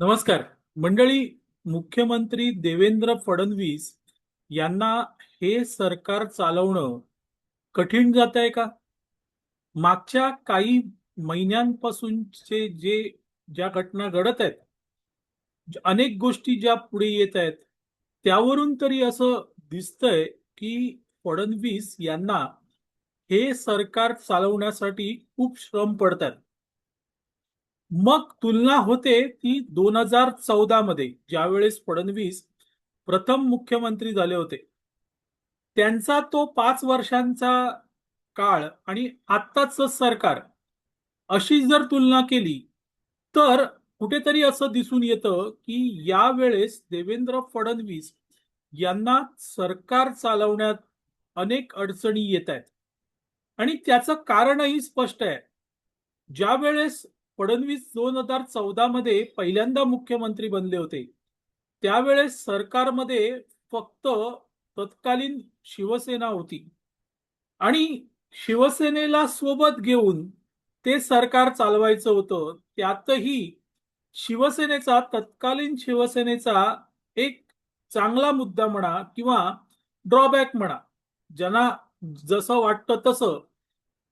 नमस्कार. मंडळी मुख्यमंत्री देवेंद्र फडणवीस यांना हे सरकार चालवणं कठीण जात आहे का? मागच्या काही महिन्यांपासूनचे जे ज्या घटना घडत आहेत अनेक गोष्टी ज्या पुढे येत आहेत त्यावरून तरी असं दिसतंय की फडणवीस यांना हे सरकार चालवण्यासाठी खूप श्रम पडतात. मग तुलना होते ती दोन हजार चौदा मध्ये ज्यावेळेस फडणवीस प्रथम मुख्यमंत्री झाले होते. त्यांचा तो पाच वर्षांचा काळ आणि आत्ताच सरकार अशी जर तुलना केली तर कुठेतरी असं दिसून येतं की यावेळेस देवेंद्र फडणवीस यांना सरकार चालवण्यात अनेक अडचणी येत आहेत. आणि त्याचं कारणही स्पष्ट आहे. ज्या वेळेस फडणवीस दोन हजार चौदा मध्ये पहिल्यांदा मुख्यमंत्री बनले होते. त्यावेळेस सरकारमध्ये फक्त तत्कालीन शिवसेना होती. आणि शिवसेनेला सोबत घेऊन ते सरकार चालवायचं होतं. त्यातही शिवसेनेचा तत्कालीन शिवसेनेचा एक चांगला मुद्दा म्हणा किंवा ड्रॉबॅक म्हणा. ज्यांना जसं वाटतं तसं.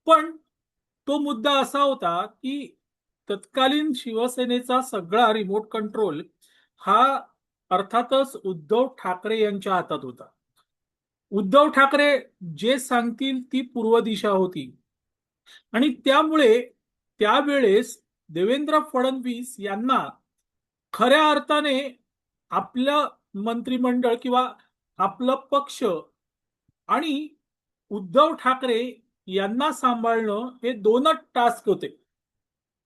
पण तो मुद्दा असा होता की तत्कालीन शिवसेनेचा सगळा रिमोट कंट्रोल हा अर्थातच उद्धव ठाकरे यांच्या हातात होता. उद्धव ठाकरे जे सांगतील ती पूर्व दिशा होती. आणि त्यामुळे त्यावेळेस देवेंद्र फडणवीस यांना खऱ्या अर्थाने आपलं मंत्रिमंडळ किंवा आपलं पक्ष आणि उद्धव ठाकरे यांना सांभाळणं हे दोनच टास्क होते.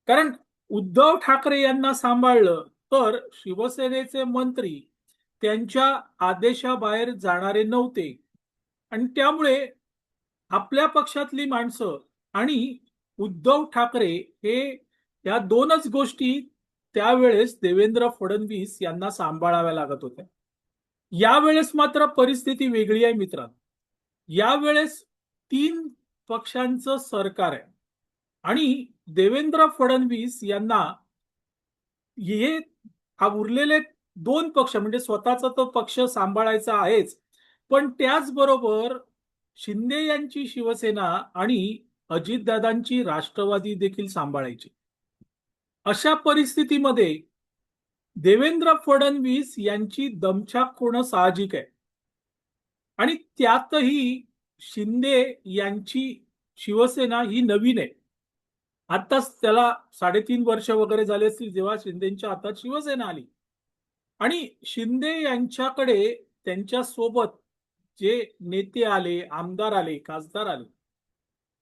कारण उद्धव ठाकरे यांना सांभाळलं तर शिवसेनेचे मंत्री त्यांच्या आदेशाबाहेर जाणारे नव्हते. आणि त्यामुळे आपल्या पक्षातली माणसं आणि उद्धव ठाकरे हे या दोनच गोष्टी त्यावेळेस देवेंद्र फडणवीस यांना सांभाळाव्या लागत होत्या. यावेळेस मात्र परिस्थिती वेगळी आहे मित्रांनो. यावेळेस तीन पक्षांचं सरकार आहे. आणि देवेंद्र फडणवीस यांना हे हा उरलेले दोन पक्ष म्हणजे स्वतःचा तो पक्ष सांभाळायचा आहेच. पण त्याचबरोबर शिंदे यांची शिवसेना आणि अजितदादांची राष्ट्रवादी देखील सांभाळायची. अशा परिस्थितीमध्ये देवेंद्र फडणवीस यांची दमछाक होणं साहजिक आहे. आणि त्यातही शिंदे यांची शिवसेना ही नवीन आहे. आताच त्याला साडेतीन वर्ष वगैरे झाले असतील जेव्हा शिंदेच्या हातात शिवसेना आली. आणि शिंदे यांच्याकडे त्यांच्यासोबत जे नेते आले आमदार आले खासदार आले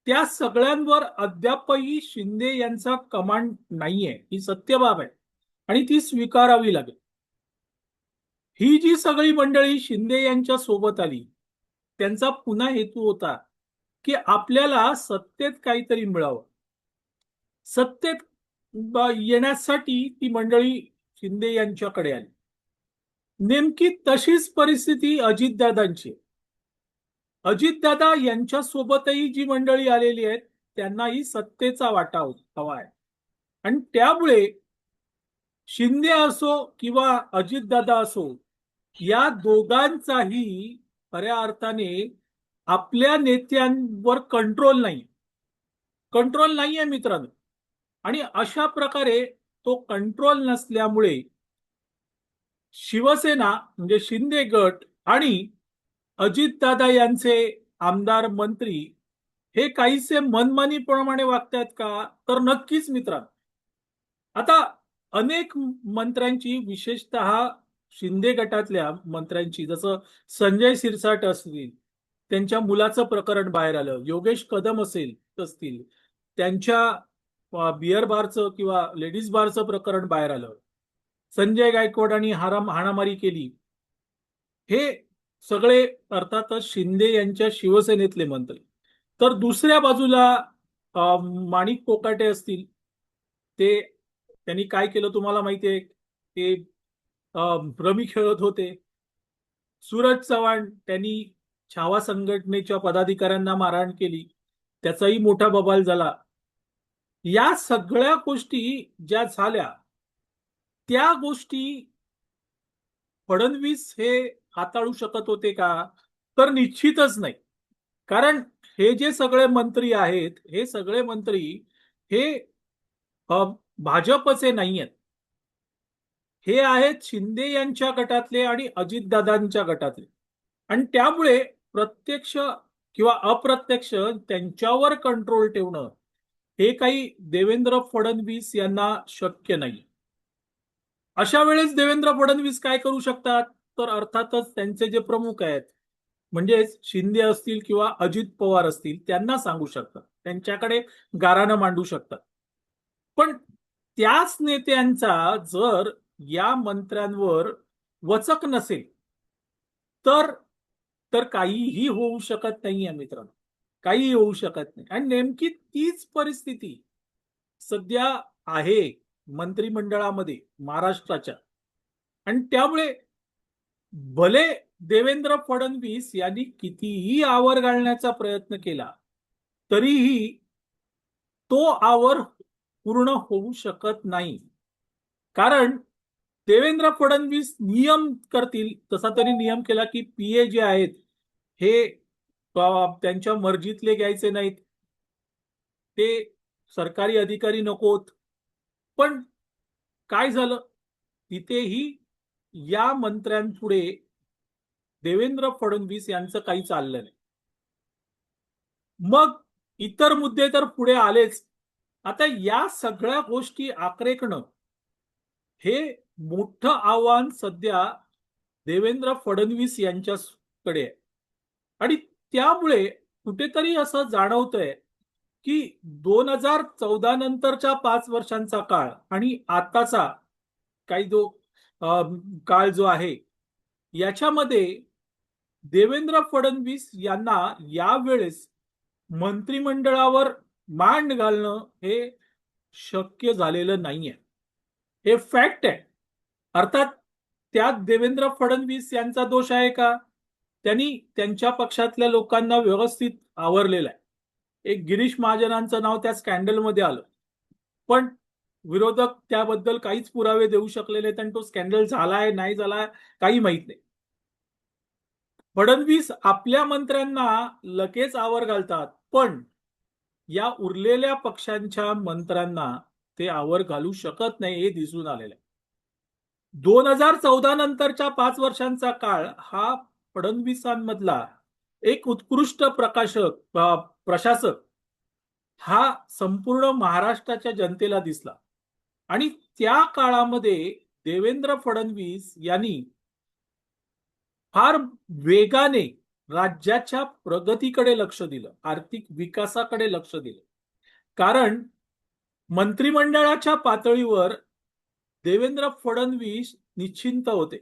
त्या सगळ्यांवर अद्यापही शिंदे यांचा कमांड नाहीये. ही सत्य बाब आहे. आणि ती स्वीकारावी लागेल. ही जी सगळी मंडळी शिंदे यांच्या सोबत आली त्यांचा पुन्हा हेतू होता की आपल्याला सत्तेत काहीतरी मिळावं. सत्तेत येण्यासाठी ती मंडळी शिंदे यांच्याकडे आली. नेमकी तशीच परिस्थिती अजितदादांची अजितदादा यांच्या सोबतही जी मंडळी आलेली आहेत त्यांनाही सत्तेचा वाटा हवा आहे. आणि त्यामुळे शिंदे असो किंवा अजितदादा असो या दोघांचाही खऱ्या अर्थाने आपल्या नेत्यांवर कंट्रोल नाही कंट्रोल नाही आहे मित्रांनो. आणि अशा प्रकारे तो कंट्रोल नसल्यामुळे शिवसेना म्हणजे शिंदे गट आणि अजितदादा यांचे आमदार मंत्री हे काहीसे मनमानीप्रमाणे वागतायत का? तर नक्कीच मित्रांनो. आता अनेक मंत्र्यांची विशेषतः शिंदे गटातल्या मंत्र्यांची जसं संजय सिरसाट असतील त्यांच्या मुलाचं प्रकरण बाहेर आलं योगेश कदम असेल असतील त्यांच्या बियर बिअर बारचं किंवा लेडीज बारचं प्रकरण बाहेर आलं. संजय गायकवाड आणि हाराम हाणामारी केली. हे सगळे अर्थातच शिंदे यांच्या शिवसेनेतले मंत्री. तर दुसऱ्या बाजूला माणिक कोकाटे असतील ते त्यांनी काय केलं तुम्हाला माहिती आहे? ते रमी खेळत होते. सूरज चव्हाण त्यांनी छावा संघटनेच्या पदाधिकाऱ्यांना मारहाण केली. त्याचाही मोठा बबाल झाला. या सगळ्या गोष्टी ज्या झाल्या त्या गोष्टी फडणवीस हे हाताळू शकत होते का? तर निश्चितच नाही. कारण हे जे सगळे मंत्री आहेत हे सगळे मंत्री हे भाजपचे नाही आहेत हे आहेत शिंदे यांच्या गटातले आणि अजितदादांच्या गटातले. आणि त्यामुळे प्रत्यक्ष किंवा अप्रत्यक्ष त्यांच्यावर कंट्रोल ठेवणं हे काही देवेंद्र फडणवीस यांना शक्य नाही. अशा वेळेस देवेंद्र फडणवीस काय करू शकतात? तर अर्थातच त्यांचे जे प्रमुख आहेत म्हणजेच शिंदे असतील किंवा अजित पवार असतील त्यांना सांगू शकतात. त्यांच्याकडे गारानं मांडू शकतात. पण त्याच नेत्यांचा जर या मंत्र्यांवर वचक नसेल तर तर काहीही होऊ शकत नाहीये मित्रांनो. काहीही होऊ शकत नाही. आणि नेमकी तीच परिस्थिती सध्या आहे मंत्रिमंडळामध्ये महाराष्ट्राच्या. आणि त्यामुळे भले देवेंद्र फडणवीस यांनी कितीही आवर घालण्याचा प्रयत्न केला तरीही तो आवर पूर्ण होऊ शकत नाही. कारण देवेंद्र फडणवीस नियम करतील तसा तरी नियम केला की पीए जे आहेत हे त्यांच्या मर्जीतले घ्यायचे नाहीत. ते सरकारी अधिकारी नकोत पण काय झालं? तिथेही या मंत्र्यांपुढे देवेंद्र फडणवीस यांचं काही चाललं नाही. मग इतर मुद्दे तर पुढे आलेच. आता या सगळ्या गोष्टी आकरेकणं हे मोठं आव्हान सध्या देवेंद्र फडणवीस यांच्याकडे आहे. आणि त्यामुळे कुठेतरी असं जाणवतंय की दोन हजार चौदा नंतरच्या पाच वर्षांचा काळ आणि आताचा काही जो अं, काळ जो आहे याच्यामध्ये देवेंद्र फडणवीस यांना यावेळेस मंत्रिमंडळावर मांड घालणं हे शक्य झालेलं नाहीये. हे फॅक्ट आहे. अर्थात त्यात देवेंद्र फडणवीस यांचा दोष आहे का? त्यांनी त्यांच्या पक्षातल्या लोकांना व्यवस्थित आवरलेलं आहे. एक गिरीश महाजनांचं नाव त्या स्कॅन्डलमध्ये आलं. पण विरोधक त्याबद्दल काहीच पुरावे देऊ शकलेले नाहीत आणि तो स्कॅन्डल झालाय नाही झालाय काही माहीत नाही. फडणवीस आपल्या मंत्र्यांना लगेच आवर घालतात पण या उरलेल्या पक्षांच्या मंत्र्यांना ते आवर घालू शकत नाही हे दिसून आलेलं आहे. दोन हजार चौदा नंतरच्या पाच वर्षांचा काळ हा फडणवीसांमधला एक उत्कृष्ट प्रकाशक प्रशासक हा संपूर्ण महाराष्ट्राच्या जनतेला दिसला. आणि त्या काळामध्ये देवेंद्र फडणवीस यांनी फार वेगाने राज्याच्या प्रगतीकडे लक्ष दिलं आर्थिक विकासाकडे लक्ष दिलं. कारण मंत्रिमंडळाच्या पातळीवर देवेंद्र फडणवीस निश्चिंत होते.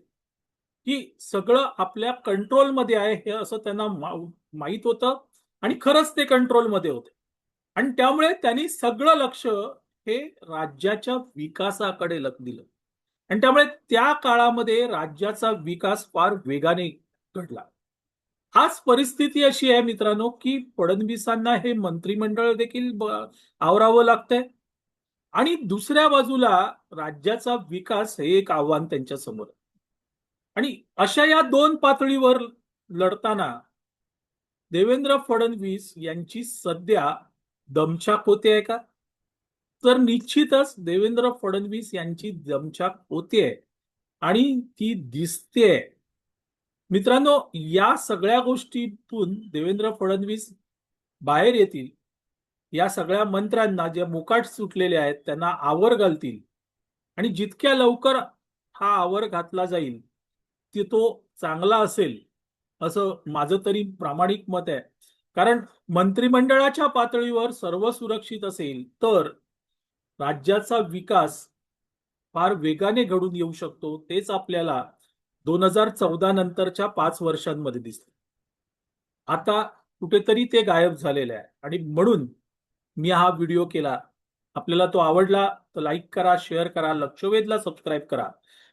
की सगळं आपल्या कंट्रोलमध्ये आहे हे असं त्यांना माहीत माहीत होतं आणि खरंच ते कंट्रोलमध्ये होते. आणि त्यामुळे त्यांनी सगळं लक्ष हे राज्याच्या विकासाकडे दिलं. आणि त्यामुळे त्या काळामध्ये राज्याचा विकास फार वेगाने घडला. आज परिस्थिती अशी आहे मित्रांनो की फडणवीसांना हे मंत्रिमंडळ देखील आवरावं लागतंय. आणि दुसऱ्या बाजूला राज्याचा विकास हे एक आव्हान त्यांच्यासमोर आहे. आणि अशा या दोन पातळीवर लढताना देवेंद्र फडणवीस यांची सध्या दमछाक होते आहे का? तर निश्चितच देवेंद्र फडणवीस यांची दमछाक होते आणि ती दिसते मित्रांनो या सगळ्या गोष्टीतून देवेंद्र फडणवीस बाहेर येतील. या सगळ्या मंत्र्यांना जे मुकाट सुटलेले आहेत त्यांना आवर घालतील. आणि जितक्या लवकर हा आवर घातला जाईल ते तो चांगला असेल असं माझं तरी प्रामाणिक मत आहे. कारण मंत्रिमंडळाच्या पातळीवर सर्व सुरक्षित असेल तर राज्याचा विकास फार वेगाने घडून येऊ शकतो तेच आपल्याला दोन हजार चौदा नंतरच्या पाच वर्षांमध्ये दिसते. आता कुठेतरी ते गायब झालेले आहे. आणि म्हणून मी हा व्हिडिओ केला. आपल्याला तो आवडला तर लाईक करा शेअर करा लक्षवेधला सबस्क्राईब करा.